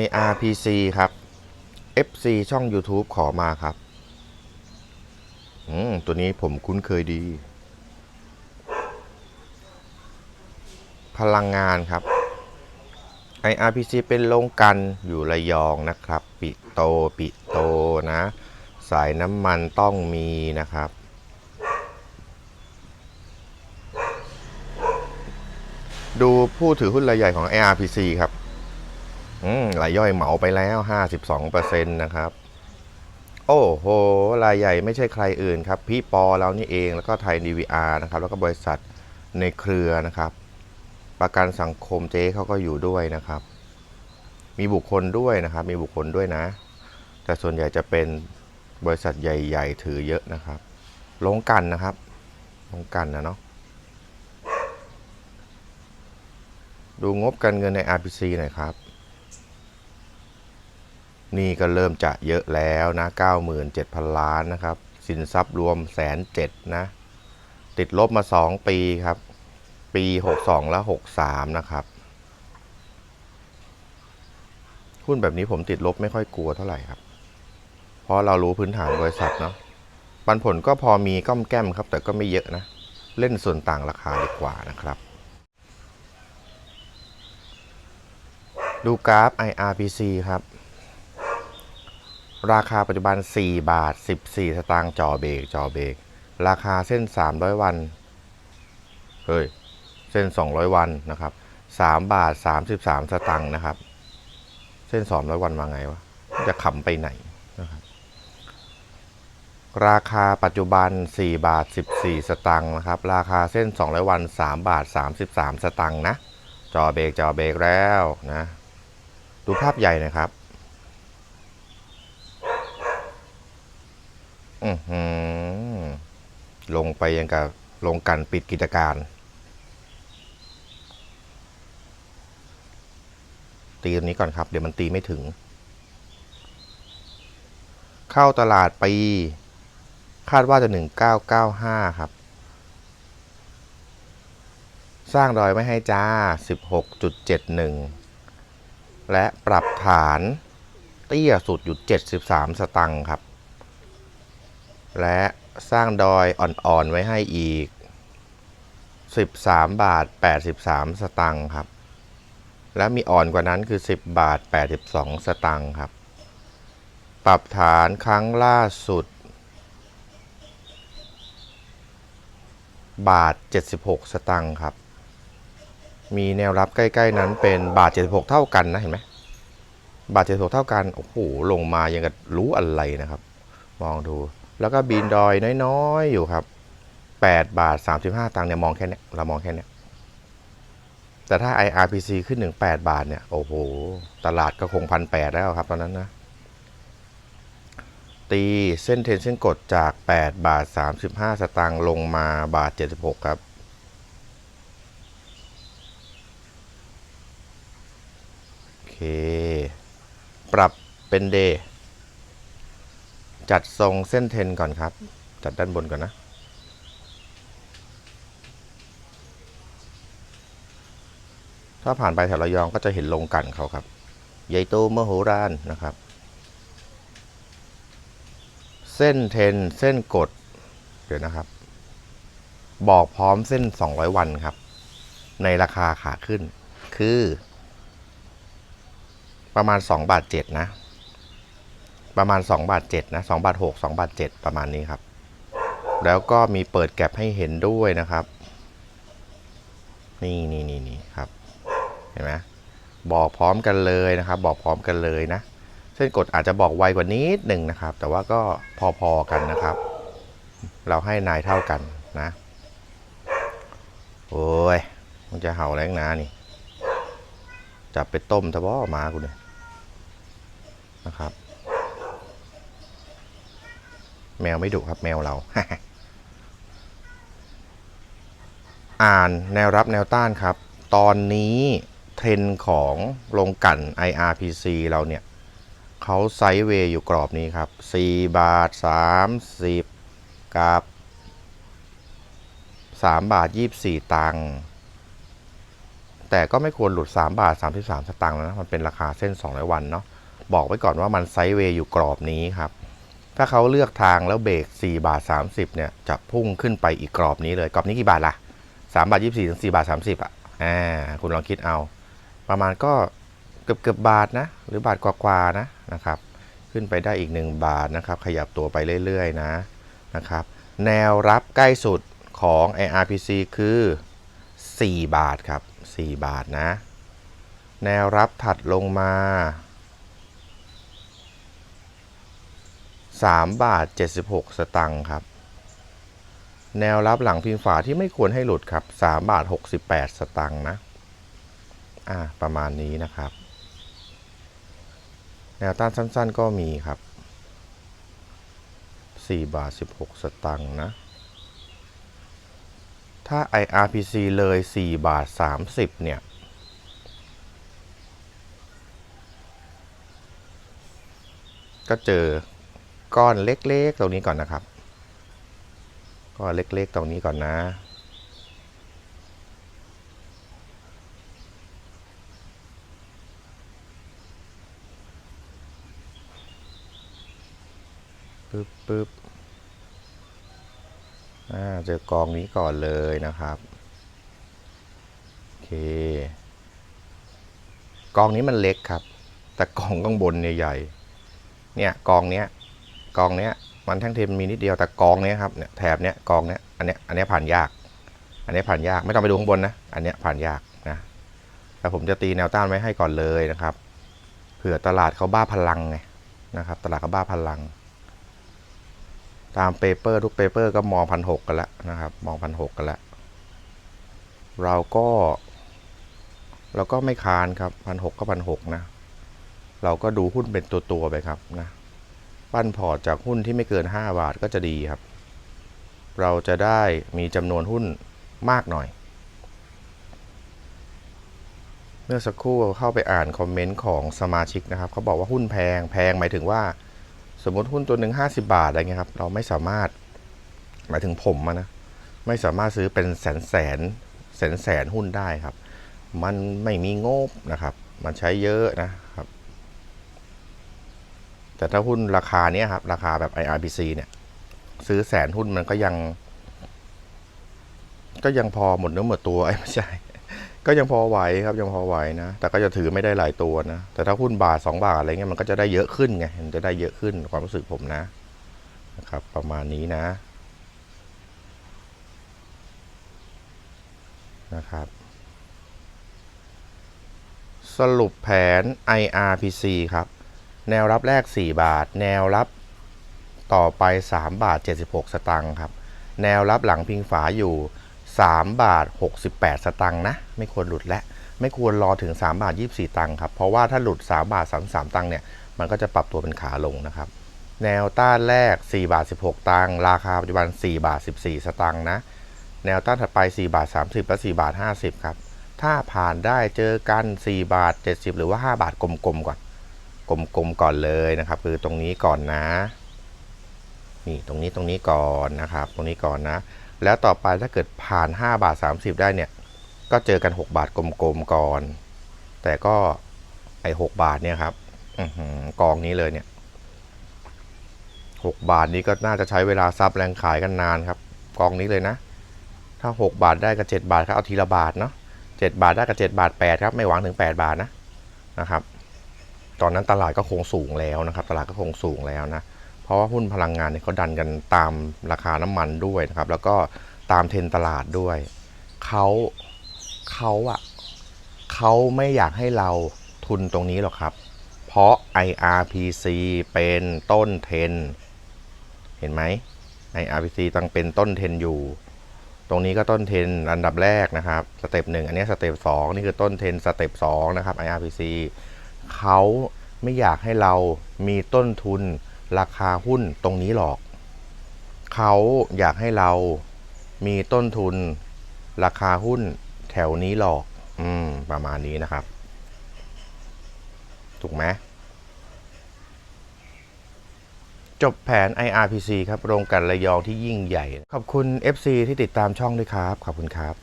IRPC ครับ FC ช่อง YouTube ขอมาครับ อืม ตัวนี้ผมคุ้นเคยดี พลังงานครับ IRPC เป็นโรงกันอยู่ระยองนะครับ ปิโตปิโตนะ สายน้ำมันต้องมีนะครับ ดูผู้ถือหุ้นรายใหญ่ของ ARPC ครับ รายย่อยเหมาไปแล้ว52%นะครับ โอ้โห รายใหญ่ไม่ใช่ใครอื่นครับ พี่ปอเรานี่เองแล้วก็ไทย DVR นะครับ แล้วก็บริษัทในเครือนะครับ ประกันสังคมเจ๊เขาก็อยู่ด้วยนะครับ มีบุคคลด้วยนะครับ มีบุคคลด้วยนะ แต่ส่วนใหญ่จะเป็นบริษัทใหญ่ ๆ ถือเยอะนะครับ ลงกันนะครับลงกันนะเนาะดูงบการเงินใน RPC หน่อยครับ นี่ก็เริ่มจะเยอะแล้วนะ 97,000 ล้านนะครับ สินทรัพย์รวมแสนเจ็ดนะ ติดลบมา 2 ปีครับ ปี 62 และ 63 นะครับ หุ้นแบบนี้ผมติดลบไม่ค่อยกลัวเท่าไหร่ครับ เพราะเรารู้พื้นฐานบริษัทเนาะ ปันผลก็พอมีก้อมแก้มครับ แต่ก็ไม่เยอะนะ เล่นส่วนต่างราคาดีกว่านะครับดูกราฟ IRPC ครับ ราคาปัจจุบัน 4 บาท 14 สตางค์จ่อเบรกจ่อเบรกราคาเส้น 300 วัน เฮ้ย เส้น 200 วันนะครับ 3 บาท 33 สตางค์นะครับ เส้น 200 วันมาไงวะ จะขำไปไหนนะครับ ราคาปัจจุบัน 4 บาท 14 สตางค์นะครับ ราคาเส้น 200 วัน 3 บาท 33 สตางค์นะ จ่อเบรกจ่อเบรกแล้วนะ ดูภาพใหญ่นะครับ อือหือลงไปยังกับลงกันปิดกิจการ ตีตรงนี้ก่อนครับ เดี๋ยวมันตีไม่ถึง เข้าตลาดปี คาดว่าจะ 1995 ครับ สร้างรอยไม่ให้จ้า 16.71 และปรับฐานเตี้ยสุดอยู่ 73 สตังค์ครับ และสร้างดอยอ่อนๆไว้ให้อีก 13 บาท 83 สตังค์ครับ และมีอ่อนกว่านั้นคือ 10 บาท 82 สตังค์ครับ ปรับฐานครั้งล่าสุด บาท 76 สตังค์ครับ มีแนวรับใกล้ๆนั้นเป็นบาท 76 เท่ากันนะเห็นไหมบาท 76 เท่ากัน โอ้โห ลงมายังกับรู้อะไรนะครับ มองดู แล้วก็บีนดอยน้อยๆอยู่ครับ8บาท35ตังค์เนี่ยมองแค่เนี้ยเรามองแค่เนี้ยแต่ถ้า IRPC ขึ้นถึง8บาทเนี่ย โอ้โห ตลาดก็คงพันแแล้วครับ ตอนนั้นนะ ตีเส้นเทนเส้นกดจาก 8 บาท 35 สตางค์ลงมาบาท 76 ครับ โอเค ปรับเป็นเดย์ จัดทรงเส้นเทนก่อนครับ จัดด้านบนก่อนนะ ถ้าผ่านไปแถวระยองก็จะเห็นลงกันเขาครับ ใหญ่โตมโหฬารนะครับ เส้นเทนเส้นกด เดี๋ยวนะครับ บอกพร้อมเส้น 200 วันครับ ในราคาขาขึ้น คือ ประมาณ 2 บาท 7 นะ ประมาณ2บาท7นะ2บาท6 2บาท7ประมาณนี้ครับ แล้วก็มีเปิดแก็บให้เห็นด้วยนะครับ นี่นี่นี่นี่ครับ เห็นไหมบอกพร้อมกันเลยนะครับ บอกพร้อมกันเลยนะ เส้นกดอาจจะบอกไวกว่านิดหนึ่งนะครับ แต่ว่าก็พอๆกันนะครับ เราให้นายเท่ากันนะโอ้ยมันจะเห่าแรงนานี่จับไปต้มทะบ้อมากูเนี่ยนะครับ แมวไม่ดุครับแมวเรา อ่านแนวรับแนวต้านครับ ตอนนี้เทรนของโรงกัน IRPC เราเนี่ยเขาไซด์เวย์อยู่กรอบนี้ครับ 4 บาท 30 กับ 3 บาท 24 ตังค์แแต่ก็ไม่ควรหลุด 3 บาท 33 สตางค์แล้วนะ มันเป็นราคาเส้น 200 วันเนาะบอกไว้ก่อนว่ามันไซด์เวย์อยู่กรอบนี้ครับ ถ้าเขาเลือกทางแล้วเบรก4บาท30เนี่ยจะพุ่งขึ้นไปอีกกรอบนี้เลยกรอบนี้กี่บาทล่ะ3บาท24ถึง4บาท30อะอ่าคุณลองคิดเอา ประมาณก็เกือบเกือบบาทนะ หรือบาทกว่าๆนะนะครับ ขึ้นไปได้อีก 1 บาทนะครับ ขยับตัวไปเรื่อยๆนะนะครับ แนวรับใกล้สุดของ IRPC คือ 4 บาทครับ 4 บาทนะ แนวรับถัดลงมา 3 บาท 76 สตังค์ครับ แนวรับหลังพิมพ์ฝาที่ไม่ควรให้หลุดครับ 3 บาท 68 สตังค์นะ อ่า ประมาณนี้นะครับ แนวต้านสั้นๆก็มีครับ 4 บาท 16 สตังค์นะ ถ้า IRPC เลย 4 บาท 30 เนี่ยก็เจอ ก้อนเล็กๆ ตรงนี้ก่อนนะครับ ก้อนเล็กๆ ตรงนี้ก่อนนะปึ๊บปึ๊บอ่าเจอกองนี้ก่อนเลยนะครับ โอเค กองนี้มันเล็กครับ แต่กองข้างบนเนี่ยใหญ่ เนี่ยกองเนี้ย กองเนี้ยมันแท่งเทมมีนิดเดียวแต่กองเนี้ยครับเนี่ยแถบเนี้ยกองเนี้ยอันเนี้ยอันเนี้ยผ่านยาก อันเนี้ยผ่านยากไม่ต้องไปดูข้างบนนะอันเนี้ยผ่านยากนะแต่ผมจะตีแนวต้านไว้ให้ก่อนเลยนะครับเผื่อตลาดเขาบ้าพลังไงนะครับ ตลาดเขาบ้าพลัง ตามเปเปอร์ทุกเปเปอร์ก็มองพันหกกันแล้วนะครับ มองพันหกกันแล้วเราก็เราก็ไม่คานครับพันหกก็พันหกนะ เราก็ดูหุ้นเป็นตัวตัวๆไปครับนะ ปั้นพอร์ตจากหุ้นที่ไม่เกิน 5 บาทก็จะดีครับ เราจะได้มีจำนวนหุ้นมากหน่อย เมื่อสักครู่เข้าไปอ่านคอมเมนต์ของสมาชิกนะครับเขาบอกว่าหุ้นแพงแพงหมายถึงว่า สมมติหุ้นตัวหนึ่ง50 บาทอะไรเงี้ยครับ เราไม่สามารถหมายถึงผมนะไม่สามารถซื้อเป็นแสนแสนแสนแสนหุ้นได้ครับ มันไม่มีงบนะครับ มันใช้เยอะนะ แต่ถ้าหุ้นราคาเนี้ยครับ ราคาแบบ IRBC เนี่ย ซื้อแสนหุ้นมันก็ยัง ก็ยังพอหมดเนื้อหมดตัวไอ้ไม่ใช่ ก็ยังพอไหวครับยังพอไหวนะ แต่ก็จะถือไม่ได้หลายตัวนะ แต่ถ้าหุ้นบาทสองบาทอะไรเงี้ยมันก็จะได้เยอะขึ้นไงมันจะได้เยอะขึ้นความรู้สึกผมนะนะครับ ประมาณนี้นะนะครับสรุปแผน IRPC ครับ แนวรับแรก 4 บาท แนวรับต่อไป 3 บาท 76 สตังค์ครับ แนวรับหลังพิงฝาอยู่ 3 บาท 68 สตังค์นะ ไม่ควรหลุดและ ไม่ควรรอถึง 3 บาท 24 ตังค์ครับ เพราะว่าถ้าหลุด 3 บาท 33 ตังค์เนี่ย มันก็จะปรับตัวเป็นขาลงนะครับ แนวต้านแรก 4 บาท 16 ตังค์ ราคาปัจจุบัน 4 บาท 14 สตังค์นะ แนวต้านถัดไป 4 บาท 30 และ 4 บาท 50 ครับ ถ้าผ่านได้เจอกัน 4 บาท 70 หรือว่า 5 บาทกลมๆก่อน กลมๆก่อนเลยนะครับ คือตรงนี้ก่อนนะนี่ตรงนี้ตรงนี้ก่อนนะครับ ตรงนี้ก่อนนะ แล้วต่อไปถ้าเกิดผ่าน 5 บาท 30 ได้เนี่ย ก็เจอกัน 6 บาทกลมๆก่อน แต่ก็ไอ้6บาทเนี่ยครับอกองนี้เลยเนี่ย6บาทนี้ก็น่าจะใช้เวลาซับแรงขายกันนานครับ กองนี้เลยนะ ถ้า 6 บาทได้กับ 7 บาทครับเอาทีละบาทเนาะ7บาทได้กับ 7 บาท 8 ครับ ไม่หวังถึง 8 บาทนะนะครับ ตอนนั้นตลาดก็คงสูงแล้วนะครับ ตลาดก็คงสูงแล้วนะ เพราะว่าหุ้นพลังงานเนี่ยเขาดันกันตามราคาน้ำมันด้วยนะครับ แล้วก็ตามเทรนตลาดด้วยเขาเขาอะเขาไม่อยากให้เราทุนตรงนี้หรอกครับ เพราะ IRPC เป็นต้นเทรนเห็นไหม IRPC ตั้งเป็นต้นเทรนอยู่ ตรงนี้ก็ต้นเทรนอันดับแรกนะครับ สเต็ปหนึ่งอันนี้สเต็ปสองนี่คือต้นเทรนสเต็ปสองนะครับ IRPC เขาไม่อยากให้เรามีต้นทุนราคาหุ้นตรงนี้หรอก เขาอยากให้เรามีต้นทุนราคาหุ้นแถวนี้หรอก อืม ประมาณนี้นะครับ ถูกไหมจบแผน IRPC ครับ โรงกันระยองที่ยิ่งใหญ่ ขอบคุณ FC ที่ติดตามช่องด้วยครับ ขอบคุณครับ